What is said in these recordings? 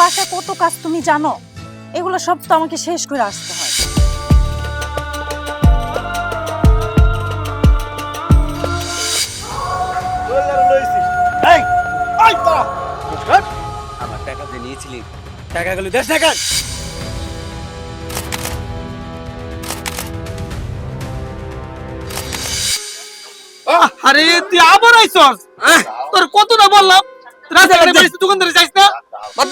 বাসায় কত কাজ তুমি জানো? এগুলো সব তো আমাকে শেষ করে আসতে হয়! আমার টাকা নিয়েছিলি টাকাগুলো দেশ না কেন? আরে তুই আবার আইছস তোর কতটা বললাম? রাস্তাঘাটে দোকানদারে যাইস না? বাদ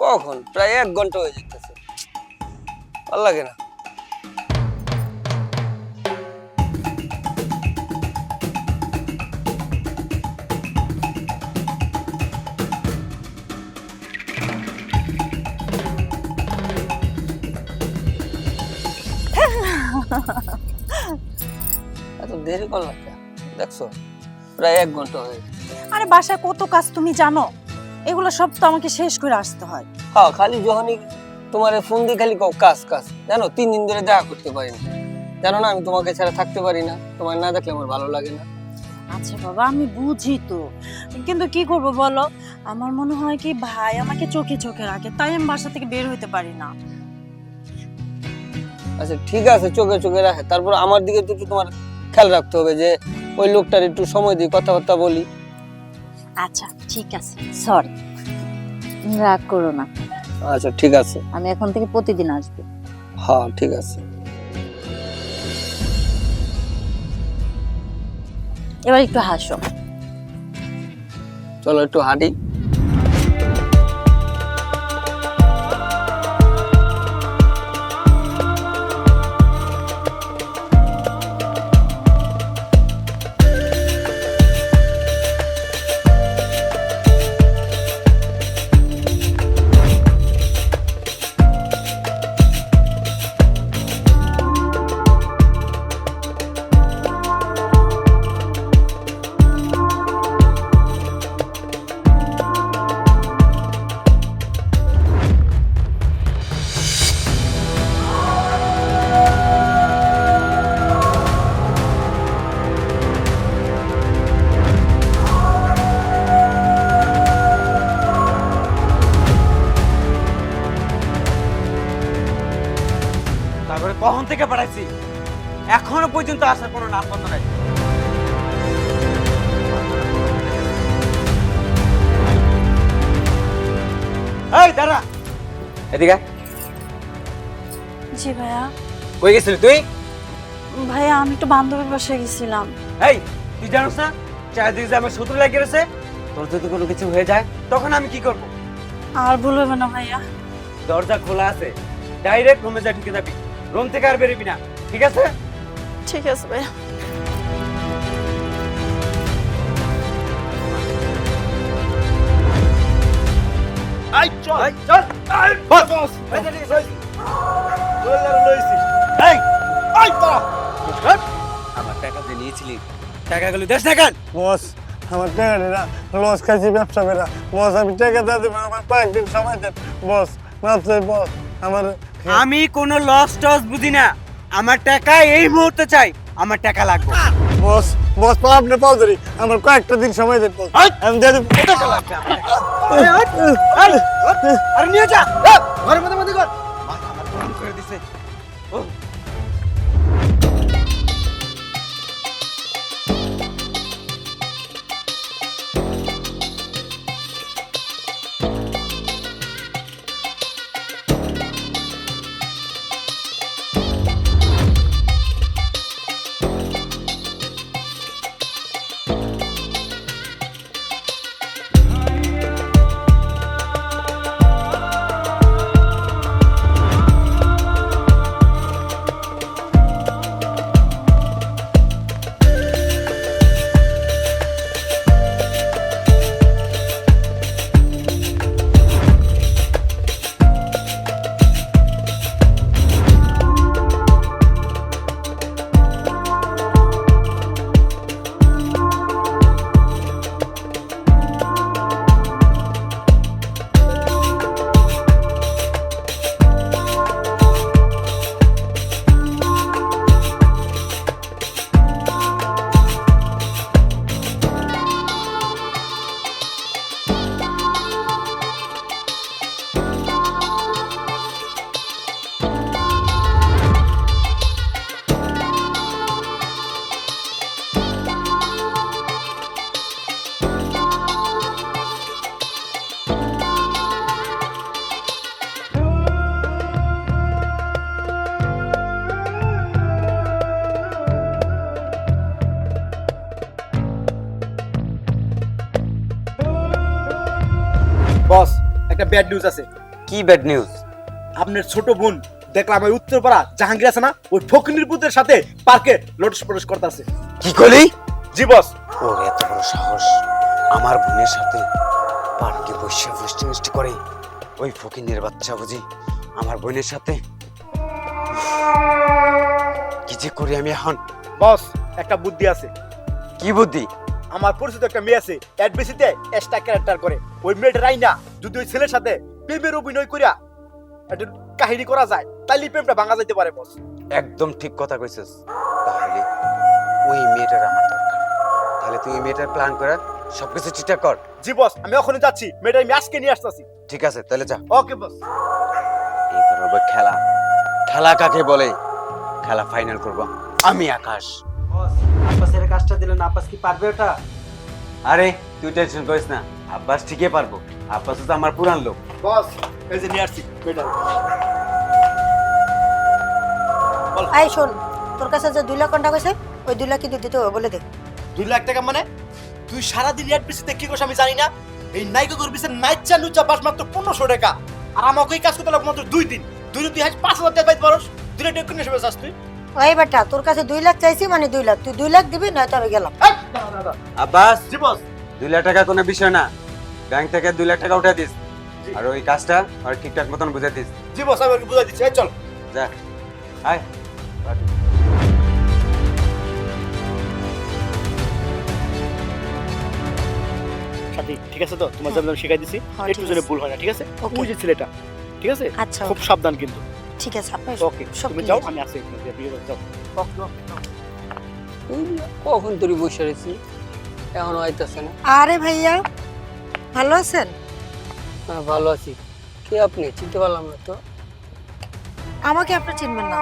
কখন? প্রায় এক ঘণ্টা হয়ে যেতেছে ভালো লাগে না। এত দেরি করলাম কেন? দেখছ প্রায় এক ঘণ্টা হয়ে গেছে। আরে বাসায় কত কাজ তুমি জানো? এগুলো সব তো আমাকে শেষ করে আসতে হয়। হ্যাঁ খালি যখনই তোমার ফোন দিয়ে খালি কও কাজ কাজ। জানো তিন দিন ধরে দেখা করতে পারি না জানো না আমি তোমাকে ছাড়া থাকতে পারি না। তোমার না দেখলে আমার ভালো লাগে না। আচ্ছা বাবা আমি বুঝি তো। কিন্তু কি করব বলো? আমার মনে হয় কি ভাই আমাকে চোখে চোখে রাখে তাই আমি বাসা থেকে বের হইতে পারি না। আচ্ছা ঠিক আছে চোখে চোখে রাখে। তারপর আমার দিকে তো একটু তোমার খেয়াল রাখতে হবে যে ওই লোকটার একটু সময় দিই কথাবার্তা বলি। আচ্ছা ঠিক আছে। সরি রাগ করো না। আচ্ছা ঠিক আছে। আমি এখন থেকে প্রতিদিন আসব। হ্যাঁ ঠিক আছে। এবার একটু হাসো। চলো একটু হাঁটি। থেকে পাঠাইছি। এখনও পর্যন্ত আসার কোনো নাম বন্ধ নাই। এই দাঁড়া। এদিকে জি ভাইয়া। কই গেছিলি তুই? ভাইয়া আমি একটু বান্ধবীর বাসায় গেছিলাম। এই তুই জানোস না চারিদিকে যে আমার শত্রু লাগিয়ে রয়েছে তোর যদি কোনো কিছু হয়ে যায় তখন আমি কি করব? আর বলবে না ভাইয়া। দরজা খোলা আছে ডাইরেক্ট রুমে যা ঢুকে যাবি। রুম থেকে আর বেরোবি না ঠিক আছে? ঠিক আছে ভাইয়া। আই চল। চল। বস। এই যে ঠিক আছে। এই। আই তোরা আমার টাকা দিয়ে নিয়েছিলি টাকাগুলো দেশ না কেন বস আমার লস খাইছি ব্যবসা বস আমি টাকা আমার সময় দেন। বস মাত্র বস আমার আমি কোনো লস টস বুঝি না আমার টাকা এই মুহূর্তে চাই আমার টাকা লাগবে বস বস পা আপনি পাও ধরি আমার কয়েকটা দিন সময় দেন! আমি দিয়ে দেবো টাকা লাগবে আরে! আরে নিয়ে যা ঘরের মধ্যে মধ্যে কর ব্যাড নিউজ আছে। কি ব্যাড নিউজ আপনার ছোট বোন দেখলাম ওই উত্তরপাড়া জাহাঙ্গীর আছে না? ওই ফকিনির পুতের সাথে পার্কে লোটস পটস করতেছে। কি করলি জি বস ওর এত বড় সাহস। আমার বোনের সাথে পার্কে বসে ফিস্টি মিষ্টি করে। ওই ফকিনের বাচ্চা বুঝি। আমার বোনের সাথে? কি যে করি আমি এখন? বস একটা বুদ্ধি আছে। কি বুদ্ধি? আমার পরিচিত একটা মেয়ে আছে অ্যাডবিসিতে এক্সট্রা ক্যারেক্টার করে। ওই মেয়েটা রাইনা যদি ওই ছেলের সাথে প্রেমের অভিনয় করিয়া একটা কাহিনী করা যায় তাইলে প্রেমটা ভাঙা যাইতে পারে বস একদম ঠিক কথা কইছিস। তাহলে ওই মেয়েটার আমার দরকার। তাহলে তুই ওই মেয়েটার প্ল্যান করে সবকিছু ঠিকঠাক কর। জি বস আমি ওখানে যাচ্ছি। মেয়েটা আমি আজকে নিয়ে আসতেছি। ঠিক আছে তাহলে যা। ওকে বস এইবার হবে খেলা। খেলা কাকে বলে? খেলা ফাইনাল করব আমি আকাশ। আব্বাসের কাজটা দিলেন আব্বাস কি পারবে ওটা? আরে তুই টেনশন করিস না। আব্বাস ঠিকই পারব। আব্বাস তো আমার পুরান লোক। বস এই যে নিয়ে আসছি আই শোন তোর কাছে যে দুই লাখ টাকা কইছে ওই দুই লাখ কিন্তু দিতে হবে বলে দে। দুই লাখ টাকা মানে? তুই সারাদিন অ্যাডবিসিতে কি করছ আমি জানি না। এই নাইকো করবিসের নাইচা লুচা বাস মাত্র পনেরোশো টাকা। আর আমাকে কাজ করতে লাগবে মাত্র দুই দিন। দুই দিন তুই হাজ পাঁচ হাজার টাকা পাইতে পারস। দুই লাখ টাকা কিনে চাস তুই? ওই বেটা তোর কাছে দুই লাখ চাইছি মানে দুই লাখ। তুই দুই লাখ দিবি নয়তো আমি গেলাম। আব্বাস দুই লাখ টাকা কোনো বিষয় না। ব্যাংক থেকে দুই লাখ টাকা উঠে দিস। আর ওই কাজটা আর ঠিকঠাক মতন বুঝে দিস। জি বস আমি বুঝাই দিচ্ছি। চল। যা। আয়। সাথী ঠিক আছে তো? তোমার যেমন শিখাই দিছি। হ্যাঁ, একটু জন্য ভুল হয় না ঠিক আছে? যে ছেলেটা ঠিক আছে? আচ্ছা। খুব সাবধান কিন্তু। ঠিক আছে আপনি ওকে তুমি যাও আমি আসি যাও। ওকে, ওকে, ওকে। কখন তোর বসে রয়েছি? এখনও আইতেছে না। আরে ভাইয়া ভালো আছেন? হ্যাঁ ভালো আছি। কে আপনি? চিনতে পারলাম না তো। আমাকে আপনি চিনবেন না।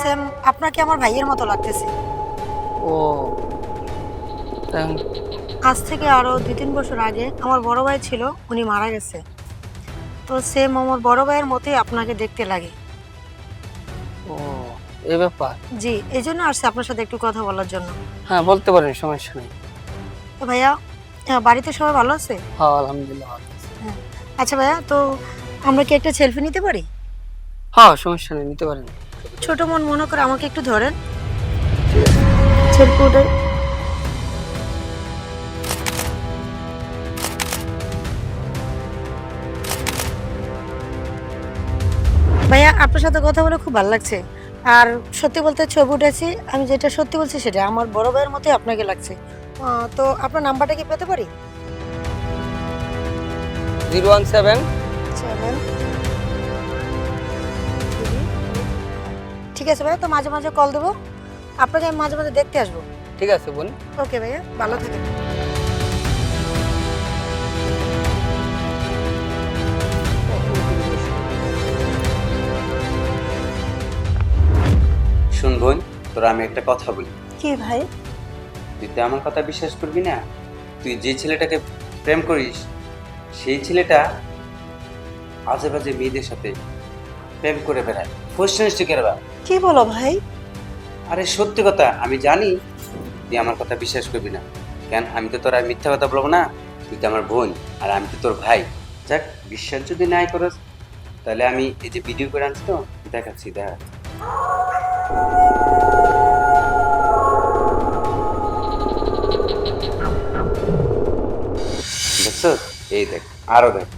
সেম আপনাকে আমার ভাইয়ের মতো লাগতেছে। ও আজ থেকে আরও দুই তিন বছর আগে আমার বড় ভাই ছিল উনি মারা গেছে। তো সেম আমার বড় ভাইয়ের মতোই আপনাকে দেখতে লাগে। এই ব্যাপার। জি এই জন্য আসছে আপনার সাথে একটু কথা বলার জন্য। হ্যাঁ বলতে পারেন সমস্যা নেই। তো ভাইয়া হ্যাঁ, বাড়িতে সবাই ভালো আছে? হ্যাঁ আলহামদুলিল্লাহ ভালো আছি। আচ্ছা ভাইয়া তো আমরা কি একটা সেলফি নিতে পারি? হ্যাঁ সমস্যা নেই নিতে পারেন। ছোট মন মনে করে আমাকে একটু ধরেন। সেলফি উঠে ভাইয়া আপনার সাথে কথা বলে খুব ভালো লাগছে। আর সত্যি বলতে ছবি উঠেছি আমি যেটা সত্যি বলছি সেটা আমার বড় ভাইয়ের মতোই আপনাকে লাগছে। তো আপনার নাম্বারটা কি পেতে পারি? Zero one seven. ঠিক আছে ভাইয়া তো মাঝে মাঝে কল দেবো। আপনাকে আমি মাঝে মাঝে দেখতে আসব। ঠিক আছে বোন। ওকে ভাইয়া ভালো থাকেন। তোরা আমি একটা কথা বলি। কি ভাই? তুই তো আমার কথা বিশ্বাস করবি না। তুই যে ছেলেটাকে প্রেম করিস সেই ছেলেটা আজে বাজে মেয়েদের সাথে প্রেম করে বেড়ায়। ফুসনিষ্টি করে বেড়ায়। কি বলো ভাই? আরে সত্যি কথা আমি জানি তুই আমার কথা বিশ্বাস করবি না। কেন আমি তো তোর আর মিথ্যা কথা বলব না। তুই তো আমার বোন আর আমি তো তোর ভাই। যাক বিশ্বাস যদি নাই করস তাহলে আমি এই যে ভিডিও করে আনছি তো দেখাচ্ছি দেখা। দেখছ? এই দেখ আরও দেখ।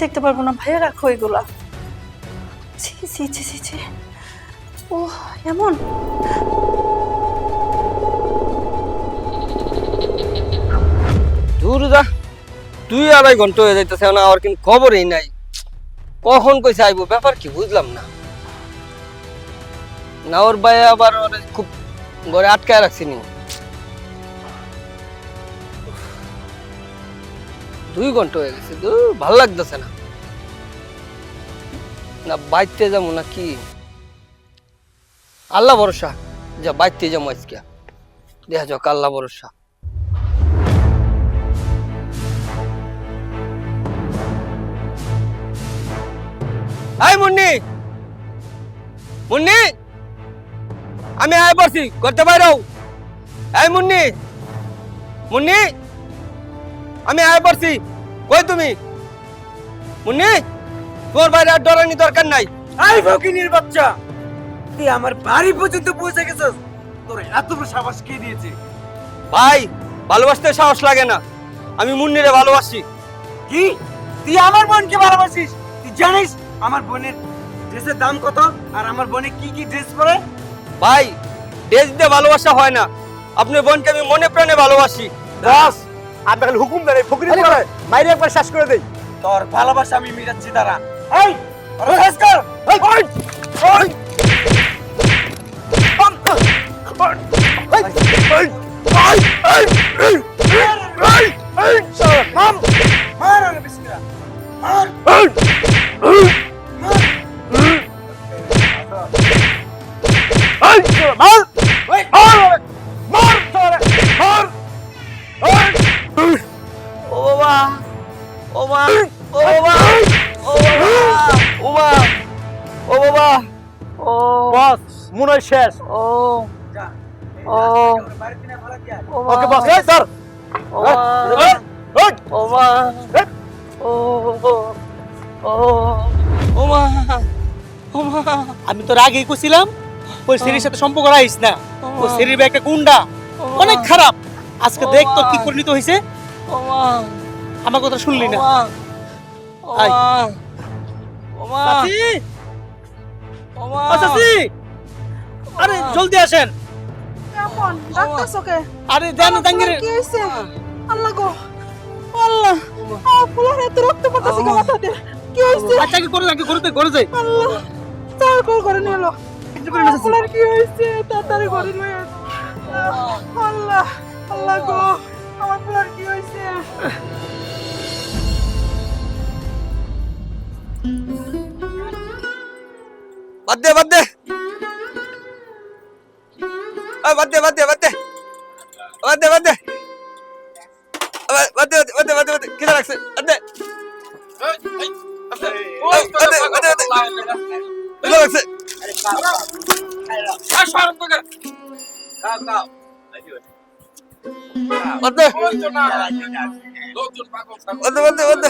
দেখতে পারব না ভাইয়া রাখো এগুলা। ছি ছি ছি ছি ছি। ও এমন? দূর যা দুই আড়াই ঘণ্টা হয়ে যাইতেছে না আর কিন্তু খবরই নাই। কখন কইছে আইবো? ব্যাপার কি বুঝলাম না। না ওর ভাই আবার খুব ঘরে আটকায় রাখছি দুই ঘণ্টা হয়ে গেছে দূর ভালো লাগতেছে না। না বাইতে যাব না কি? আল্লাহ ভরসা, যা বাইতে যাব আজকে। দেখা যাক, আল্লাহ ভরসা। আই মুন্নি! মুন্নি! আমি আয় পড়ছি করতে পারো এই মুন্নি! মুন্নি! আমি আয় পড়ছি। কই তুমি? মুন্নি তোর বাইরে আর ডরানি দরকার নাই। আই ফকিনির বাচ্চা। তুই আমার বাড়ি পর্যন্ত পৌঁছে গেছিস। তোর এত বড় সাবাস কে দিয়েছে? ভাই ভালোবাসতে সাহস লাগে না। আমি মুন্নিরে ভালোবাসি। কি? তুই আমার বোনকে ভালোবাসিস? তুই জানিস আমার বোনের ড্রেসের দাম কত আর আমার বোনে কি কি ড্রেস পরে? ভাই ড্রেস দিয়ে ভালোবাসা হয় না। আপনার বোনকে আমি মনে প্রাণে ভালোবাসি। বস। আপনার খালি হুকুম দেন এই ফকির করে মাইরে একবার শেষ করে দেই তোর ভালোবাসা আমি মিটাচ্ছি তারা এই শেষ কর এই ওই মার শেষ। ও। ও। ওকে বস এই স্যার ও ও মা। ও ও ও। মা ও মা। আমি তোর আগেই কইছিলাম ওই সিরির সাথে সম্পর্ক রাখিস না। ওই সিরির একটা গুন্ডা। অনেক খারাপ। আজকে দেখ তোর কি পরিণত হয়েছে ও মা। আমার কথা শুনলি না। ও। মা। ও মা। ও মা। আরে জলদি আসেন। কেমন ডাক্তারছো কে আরে দেন দাঙ্গিরে কি হইছে? আল্লাহ গো। আল্লাহ আ ফুলার এত রক্ত পড়তেছে কে মাথা দিয়ে। কি হইছে? আচ্ছা কি করে নাকি ঘুরতে ঘরে যাই। আল্লাহ তার কল করে নিয়ে এলো ফুলার কি হইছে? তাড়াতাড়ি করে নিয়ে। আল্লাহ আল্লাহ গো আমার ফুলার কি হইছে? বাদ দে বাদ দে। বাদ বাদ বাদ। বাদ বাদ। দে আবার বাদ বাদ বাদ বাদ। কিনা রাখছে বাদ। দে ওই বাদ দে বাদ। দে বাদ দে কিনা রাখছে বাদ। দে বাদ দে বাদ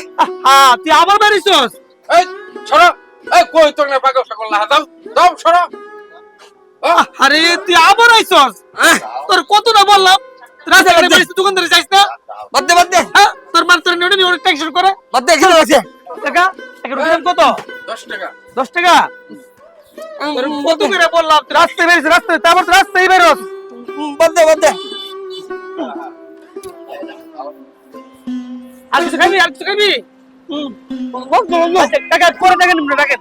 আরে তুই আবার আইছস? আহ, তোর কত না বললাম? রাস্তাঘাটে বেরিয়েছিস দোকানদারে যাইস না? বাদ দে বাদ দে। হ্যাঁ তোর মান তোর নিয়ে অনেক টেনশন করে। বাদ দে কিনা রাখছে টাকা? একটা কত? দশ টাকা। দশ টাকা? তোর কত করে বললাম? রাস্তায় বেরিয়েছিস রাস্তায়। তারপর তো রাস্তায় বেরোস। বাদ দে বাদ দে। আর কিছু খাবি? আর কিছু খাবি? টাকা পরে টাকা নিবি না টাকা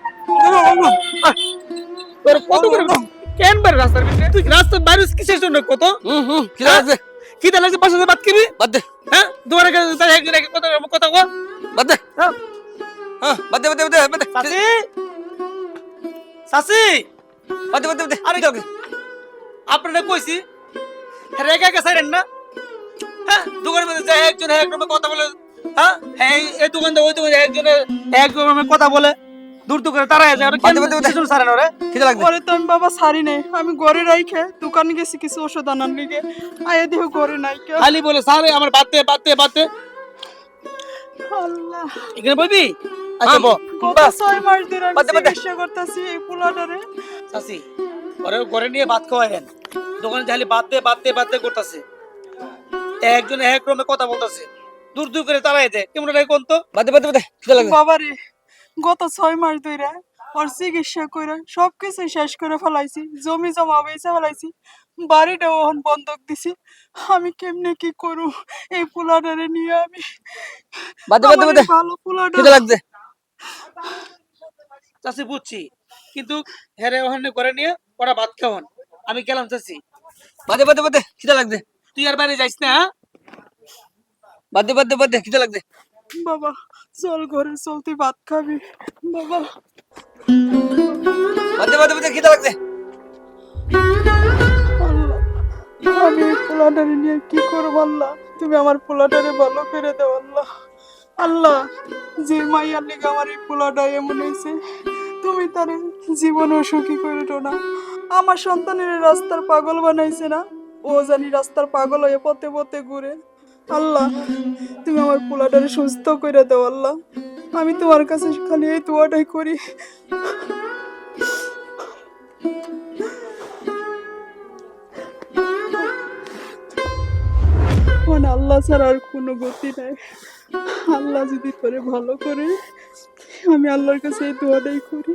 তোর কত করে কেন বের রাস্তার ভিতরে। তুই রাস্তার বাইরে কিসের জন্য? কত? হুম হুম কিনা রাখছে কি তাহলে পাশে বাদ কিবি বাদ দে। হ্যাঁ? দোকানে গেলে তাই একজন এক কথা কথা কো বাদ দে। হ্যাঁ। হ্যাঁ বাদ দে বাদ দে বাদ দে সাসি? সাসি? বাদ দে বাদ দে আরে রাখছে? আপনারা কইছি হ্যাঁ গে সাইরেন না। হ্যাঁ দোকানের মধ্যে যায় একজন এক রকমের কথা বলে হ্যাঁ হ্যাঁ এই- দোকানদার ওই দোকানে একজন এক রকমের কথা বলে। দূর দূর করে তারা যায় ওরা সারেন ওরে। তো আমি বাবা সারি নেই আমি ঘরে রাইখে দোকানে গেছি কিছু ওষুধ আনার লিগে। আয়া দেহ ঘরে নাই কে খালি বলে সারে আমার বাতে বাতে বাতে। আল্লাহ। এখানে বলবি আচ্ছা ছয় মাস ধরে বাদে, বাদে। করতেছি এই পোলাটারে। চাচি ওরে ঘরে নিয়ে ভাত খাওয়াইলেন। দোকানে খালি বাদ দে বাদ দে বাদ দে করতেছে। একজন এক রকমের কথা বলতেছে। দূর দূর করে তারাই দেয়। কেমন লাগে কোন তো? বাদ দে বাদ দে বাদ দে কিনা বাবারে গত ছয় মাস ধরে ওর চিকিৎসা করে সবকিছু শেষ করে ফেলাইছি জমি জমা বেচে ফেলাইছি বাড়িটা ওহন বন্ধক দিছি। আমি কেমনে কি করু? এই পোলাটারে নিয়ে আমি বাদ বাদ বাদ। ভালো কিনা রাখছে চাচি বুঝছি। কিন্তু হেরে ওখানে করে নিয়ে ওরা ভাত খাওয়ান। আমি গেলাম চাচি। বাদ দে বাদ বাদ দে তুই আর বাইরে যাইস না হ্যাঁ? বাদ দে বাদ দে বাদ দে কিনা রাখছে বাবা চল ঘরে চল তুই ভাত খাবি। বাবা। বাদ বাদ বাদ আমি পোলাটারে নিয়ে কি করব আল্লাহ? তুমি আমার পোলাটারে ভালো করে দাও আল্লাহ। আল্লাহ যে মাইয়ার লিগে আমার এই পোলাটা এমন হয়েছে তুমি তারে জীবনও সুখী করে না। আমার সন্তানের রাস্তার পাগল বানাইছে না। ও জানি রাস্তার পাগল হয়ে পথে পথে ঘুরে আল্লাহ, তুমি আমার পোলাটারে সুস্থ করে দাও, আল্লাহ। আমি তোমার কাছে খালি এই দোয়াটাই করি। মানে আল্লাহ ছাড়া আর কোনো গতি নাই। আল্লাহ যদি করে ভালো করে, আমি আল্লাহর কাছে এই দোয়াটাই করি।